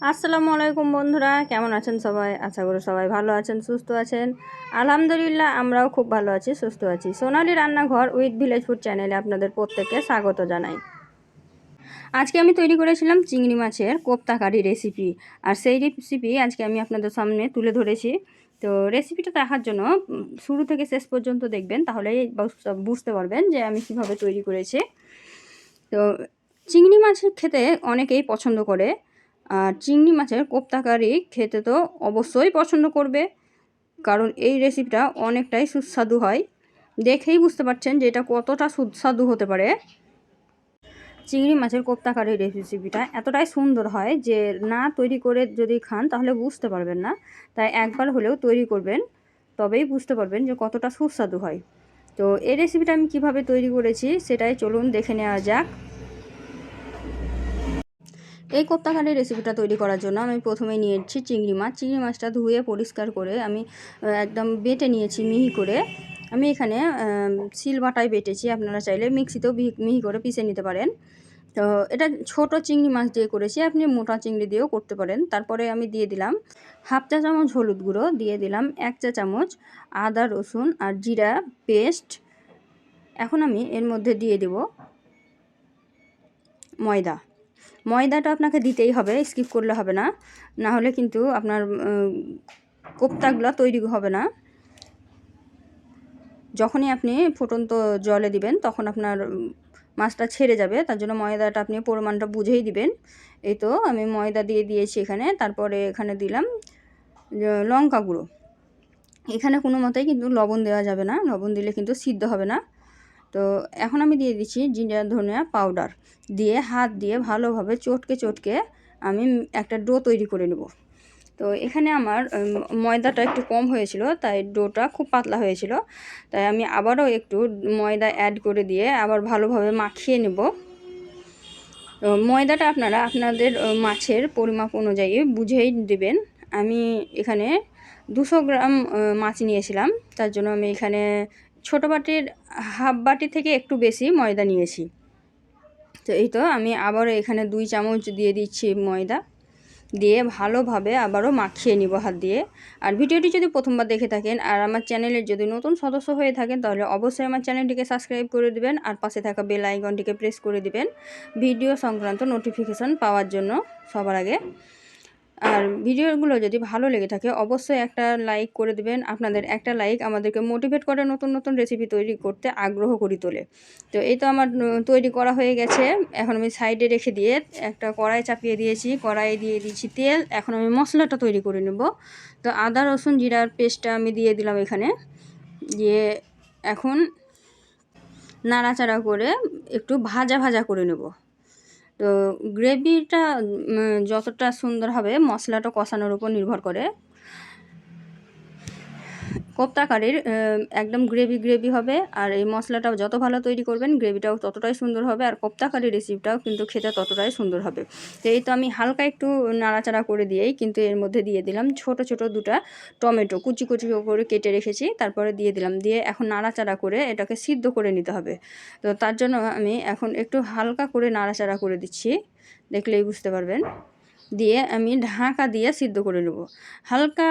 আসসালামু আলাইকুম বন্ধুরা, কেমন আছেন সবাই? আশা করি সবাই ভালো আছেন, সুস্থ আছেন। আলহামদুলিল্লাহ, আমরাও খুব ভালো আছি, সুস্থ আছি। সোনালি রান্নাঘর উইথ ভিলেজ ফুড চ্যানেলে আপনাদের প্রত্যেককে স্বাগত জানাই। আজকে আমি তৈরি করেছিলাম চিংড়ি মাছের কোপ্তা কারি রেসিপি। আর সেই রেসিপি আজকে আমি আপনাদের সামনে তুলে ধরেছি। তো রেসিপিটা দেখার জন্য, শুরু থেকে শেষ পর্যন্ত দেখবেন, তাহলেই বুঝতে- পারবেন যে আমি কীভাবে তৈরি করেছি। তো চিংড়ি মাছের খেতে অনেকেই পছন্দ করে। আর চিংড়ি মাছের কোপ্তা কারি খেতে তো অবশ্যই পছন্দ করবে, কারণ এই রেসিপিটা অনেকটাই সুস্বাদু হয়। দেখেই বুঝতে পারছেন যে এটা কতটা সুস্বাদু হতে পারে। চিংড়ি মাছের কোপ্তা কারির রেসিপিটা এতটাই সুন্দর হয় যে না তৈরি করে যদি খান তাহলে বুঝতে পারবেন না। তাই একবার হলেও তৈরি করবেন, তবেই বুঝতে পারবেন যে কতটা সুস্বাদু হয়। তো এই রেসিপিটা আমি কীভাবে তৈরি করেছি সেটাই চলুন দেখে নেওয়া যাক। এই কোপ্তাকারের রেসিপিটা তৈরি করার জন্য আমি প্রথমে নিয়েছি চিংড়ি মাছ। চিংড়ি মাছটা ধুয়ে পরিষ্কার করে আমি একদম বেটে নিয়েছি মিহি করে। আমি এখানে সিল বাটায় বেটেছি। আপনারা চাইলে মিক্সিতেও মিহি করে পিষে নিতে পারেন। তো এটা ছোট চিংড়ি মাছ দিয়ে করেছি। আপনি মোটা চিংড়ি দিয়েও করতে পারেন। তারপরে আমি দিয়ে দিলাম হাফ চা চামচ হলুদ গুঁড়ো, দিয়ে দিলাম এক চা চামচ আদা, রসুন আর জিরা পেস্ট। এখন আমি এর মধ্যে দিয়ে দেব ময়দা। ময়দাটা আপনাকে দিতেই হবে স্কিপ করলে হবে না। না হলে কিন্তু আপনার কোপ্তাগুলো তৈরি হবে না। যখনই আপনি ফুটন্ত জলে দিবেন, তখন আপনার মাছটা ছেড়ে যাবে। তার জন্য ময়দাটা আপনি পরিমাণটা বুঝেই দিবেন। এই তো আমি ময়দা দিয়ে দিয়েছি এখানে। তারপরে এখানে দিলাম লঙ্কা গুঁড়ো। এখানে কোনো মতেই কিন্তু লবণ দেওয়া যাবে না। লবণ দিলে কিন্তু সিদ্ধ হবে না। তো এখন আমি দিয়ে দিচ্ছি জিঞ্জার, ধনিয়া পাউডার দিয়ে হাত দিয়ে ভালোভাবে চটকে চটকে আমি একটা ডো তৈরি করে নেব। তো এখানে আমার ময়দাটা একটু কম হয়েছিল, তাই ডোটা খুব পাতলা হয়েছিল। তাই আমি আবারও একটু ময়দা অ্যাড করে দিয়ে আবার ভালোভাবে মাখিয়ে নেব। ময়দাটা আপনারা আপনাদের মাছের পরিমাপ অনুযায়ী বুঝেই দেবেন। আমি এখানে দুশো গ্রাম মাছ নিয়েছিলাম। তার জন্য আমি এখানে ছোটো বাটির হাফ বাটি থেকে একটু বেশি ময়দা নিয়েছি। তো এই তো আমি আবারও এখানে দুই চামচ দিয়ে দিচ্ছি ময়দা। দিয়ে ভালোভাবে আবারও মাখিয়ে নিব হাত দিয়ে। আর ভিডিওটি যদি প্রথমবার দেখে থাকেন আর আমার চ্যানেলের যদি নতুন সদস্য হয়ে থাকেন তাহলে অবশ্যই আমার চ্যানেলটিকে সাবস্ক্রাইব করে দিবেন আর পাশে থাকা বেল আইকনটিকে প্রেস করে দিবেন ভিডিও সংক্রান্ত নোটিফিকেশন পাওয়ার জন্য সবার আগে। আর ভিডিওগুলো যদি ভালো লেগে থাকে, অবশ্যই একটা লাইক করে দেবেন। আপনাদের একটা লাইক আমাদেরকে মোটিভেট করে নতুন নতুন রেসিপি তৈরি করতে আগ্রহ করে তোলে। তো এই তো আমার তৈরি করা হয়ে গেছে। এখন আমি সাইডে রেখে দিয়ে একটা কড়াই চাপিয়ে দিয়েছি। কড়াই দিয়ে দিয়েছি তেল। এখন আমি মশলাটা তৈরি করে নেব। তো আদা, রসুন, জিরার পেস্টটা আমি দিয়ে দিলাম এখানে। দিয়ে এখন নাড়াচাড়া করে একটু ভাজা ভাজা করে নেব। তো গ্রেভিটা যতটা সুন্দর হবে মশলাটা কষানোর উপর নির্ভর করে। কোপ্তা কারির একদম গ্রেভি গ্রেভি হবে। আর এই মশলাটা যত ভালো তৈরি করবেন গ্রেভিটাও ততটাই সুন্দর হবে আর কোপ্তা কারির রেসিপিটাও কিন্তু খেতে ততটাই সুন্দর হবে। তো এই তো আমি হালকা একটু নাড়াচাড়া করে দিয়েই কিন্তু এর মধ্যে দিয়ে দিলাম ছোট ছোট দুটা টমেটো। কুচি কুচি করে কেটে রেখেছি, তারপরে দিয়ে দিলাম। দিয়ে এখন নাড়াচাড়া করে এটাকে সিদ্ধ করে নিতে হবে। তো তার জন্য আমি এখন একটু হালকা করে নাড়াচাড়া করে দিচ্ছি। দেখলেই বুঝতে পারবেন। দিয়ে আমি ঢাকা দিয়ে সিদ্ধ করে নেব। হালকা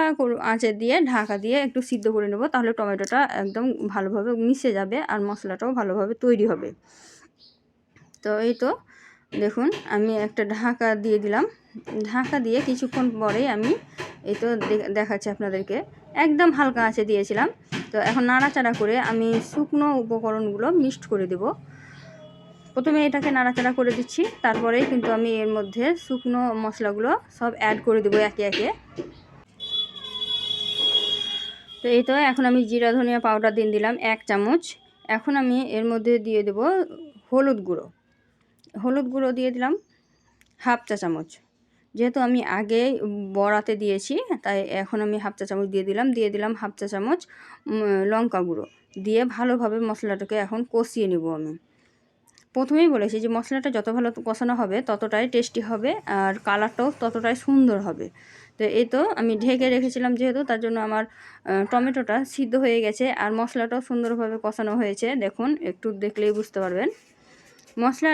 আঁচে দিয়ে ঢাকা দিয়ে একটু সিদ্ধ করে নেব, তাহলে টমেটোটা একদম ভালোভাবে মিশে যাবে আর মশলাটাও ভালোভাবে তৈরি হবে। তো এই তো, দেখুন আমি একটা ঢাকা দিয়ে দিলাম। ঢাকা দিয়ে কিছুক্ষণ পরেই আমি এই তো দেখাচ্ছি আপনাদেরকে। একদম হালকা আঁচে দিয়েছিলাম। তো এখন নাড়াচাড়া করে আমি শুকনো উপকরণগুলো মিক্সড করে দেব। প্রথমে এটাকে নাড়াচাড়া করে দিচ্ছি, তারপরেই কিন্তু আমি এর মধ্যে শুকনো মশলাগুলো সব অ্যাড করে দেবো একে একে। তো এই তো এখন আমি জিরা, ধনিয়া পাউডার দিয়ে দিলাম এক চামচ। এখন আমি এর মধ্যে দিয়ে দেব হলুদ গুঁড়ো। হলুদ গুঁড়ো দিয়ে দিলাম হাফ চা চামচ। যেহেতু আমি আগে বড়াতে দিয়েছি, তাই এখন আমি হাফ চা চামচ দিয়ে দিলাম। দিয়ে দিলাম হাফ চা চামচ লঙ্কা গুঁড়ো। দিয়ে ভালোভাবে মশলাটাকে এখন কষিয়ে নেব আমি। প্রথমেই বলেছি যে মশলাটা যত ভালো কষানো হবে, ততটাই টেস্টি হবে আর কালারটাও ততটাই সুন্দর হবে। তো এই তো আমি ঢেকে রেখেছিলাম যেহেতু, তার জন্য আমার টমেটোটা সিদ্ধ হয়ে গেছে আর মশলাটাও সুন্দরভাবে কষানো হয়েছে। দেখুন, একটু দেখলেই বুঝতে পারবেন। মশলা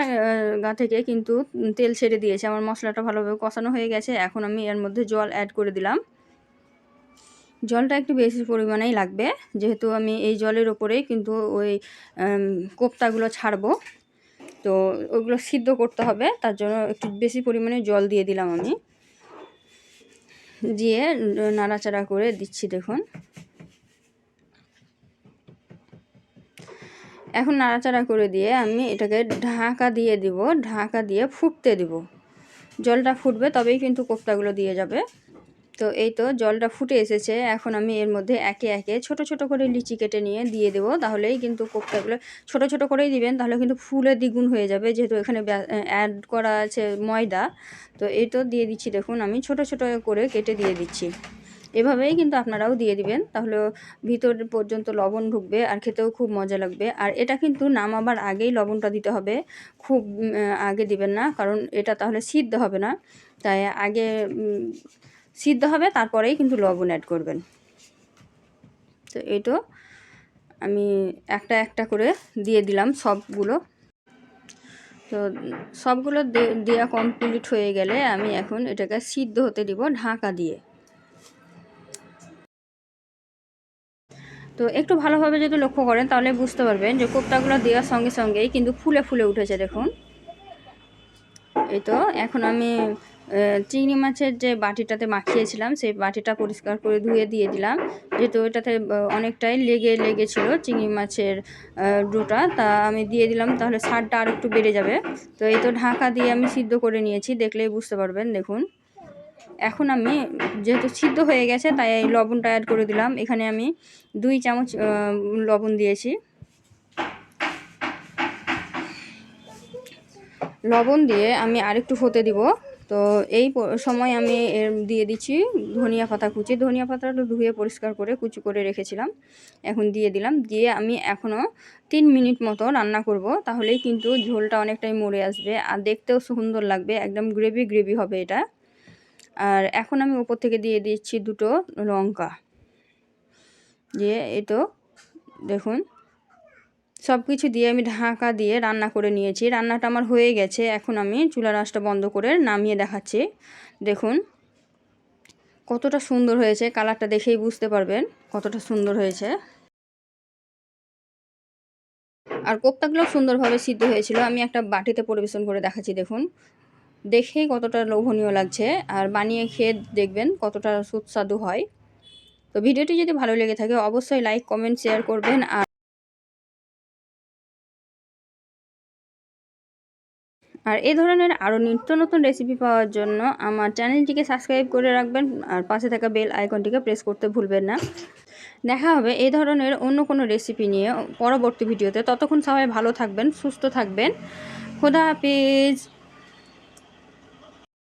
গা থেকে কিন্তু তেল ছেড়ে দিয়েছে। আমার মশলাটা ভালোভাবে কষানো হয়ে গেছে। এখন আমি এর মধ্যে জল অ্যাড করে দিলাম। জলটা একটু বেশি পরিমাণেই লাগবে। যেহেতু আমি এই জলের ওপরেই কিন্তু ওই কোপ্তাগুলো ছাড়বো। তো ওগুলো সিদ্ধ করতে হবে। তার জন্য একটু বেশি পরিমাণে জল দিয়ে দিলাম আমি। দিয়ে নাড়াচাড়া করে দিচ্ছি, দেখুন। এখন নাড়াচাড়া করে দিয়ে আমি এটাকে ঢাকা দিয়ে দিব, ঢাকা দিয়ে ফুটতে দিব। জলটা ফুটবে তবেই কিন্তু কোপ্তাগুলো দিয়ে যাবে। তো এই তো জলটা ফুটে এসেছে। এখন আমি এর মধ্যে একে একে ছোট ছোট করে লিচি কেটে নিয়ে দিয়ে দেবো। তাহলেই কিন্তু কোপ্তাগুলো ছোট ছোট করেই দিবেন তাহলে কিন্তু ফুলে দ্বিগুণ হয়ে যাবে। যেহেতু এখানে অ্যাড করা আছে ময়দা, তো এই তো দিয়ে দিচ্ছি। দেখুন, আমি ছোট ছোট করে কেটে দিয়ে দিচ্ছি। এভাবেই কিন্তু আপনারাও দিয়ে দিবেন তাহলে ভিতর পর্যন্ত লবণ ঢুকবে আর খেতেও খুব মজা লাগবে। আর এটা কিন্তু নামাবার আগেই লবণটা দিতে হবে। খুব আগে দিবেন না, কারণ এটা তাহলে সিদ্ধ হবে না। তাই আগে সিদ্ধ হবে, তারপরেই কিন্তু লবণ অ্যাড করবেন। তো তো আমি একটা একটা করে দিয়ে দিলাম সবগুলো। তো সবগুলো দেওয়া কমপ্লিট হয়ে গেলে আমি এখন এটাকে সিদ্ধ হতে দিব ঢাকা দিয়ে। তো একটু ভালোভাবে যদি লক্ষ্য করেন, তাহলে বুঝতে পারবেন যে কোপ্তাগুলো দেওয়ার সঙ্গে সঙ্গেই কিন্তু ফুলে ফুলে উঠেছে, দেখুন। এই তো এখন আমি চিংড়ি মাছের যে বাটিটাতে মাখিয়েছিলাম সেই বাটিটা পরিষ্কার করে ধুয়ে দিয়ে দিলাম। যেহেতু আহ, অনেকটাই লেগে লেগেছিলো চিংড়ি মাছের ডোটা তা আমি দিয়ে দিলাম তাহলে স্বাদটা আর একটু বেড়ে যাবে। তো এই তো ঢাকা দিয়ে আমি সিদ্ধ করে নিয়েছি দেখলেই বুঝতে পারবেন দেখুন। এখন আমি যেহেতু সিদ্ধ হয়ে গেছে তাই এই লবণটা অ্যাড করে দিলাম। এখানে আমি দুই চামচ লবণ দিয়েছি। লবণ দিয়ে আমি আরেকটু হতে দিব। তো এই সময় আমি এর দিয়ে দিচ্ছি ধনিয়া পাতা কুচি। ধনিয়া পাতাটা ধুয়ে পরিষ্কার করে কুচি করে রেখেছিলাম। এখন দিয়ে দিলাম। দিয়ে আমি এখনও তিন মিনিট মতো রান্না করব। তাহলেই কিন্তু ঝোলটা অনেকটাই মরে আসবে। আর দেখতেও সুন্দর লাগবে। একদম গ্রেভি গ্রেভি হবে এটা। আর এখন আমি উপর থেকে দিয়ে দিচ্ছি দুটো লঙ্কা। দিয়ে এই তো দেখুন। সব কিছু দিয়ে আমি ঢাকা দিয়ে রান্না করে নিয়েছি। রান্নাটা আমার হয়ে গেছে। এখন আমি চুলার আঁচটা বন্ধ করে নামিয়ে দেখাচ্ছি। দেখুন, কতটা সুন্দর হয়েছে। কালারটা দেখেই বুঝতে পারবেন কতটা সুন্দর হয়েছে। আর কোপ্তাগুলো সুন্দরভাবে সিদ্ধ হয়েছিল। আমি একটা বাটিতে পরিবেশন করে দেখাচ্ছি, দেখুন। দেখেই কতটা লোভনীয় লাগছে। আর বানিয়ে খেয়ে দেখবেন কতটা সুস্বাদু হয়। তো ভিডিওটি যদি ভালো লেগে থাকে, অবশ্যই লাইক কমেন্ট শেয়ার করবেন। আর আর এই ধরনের আরও নিত্য নতুন রেসিপি পাওয়ার জন্য আমার চ্যানেলটিকে সাবস্ক্রাইব করে রাখবেন আর পাশে থাকা বেল আইকনটিকে প্রেস করতে ভুলবেন না। দেখা হবে এই ধরনের অন্য কোনো রেসিপি নিয়ে পরবর্তী ভিডিওতে ততক্ষণ সবাই ভালো থাকবেন, সুস্থ থাকবেন। খোদা হাফিজ।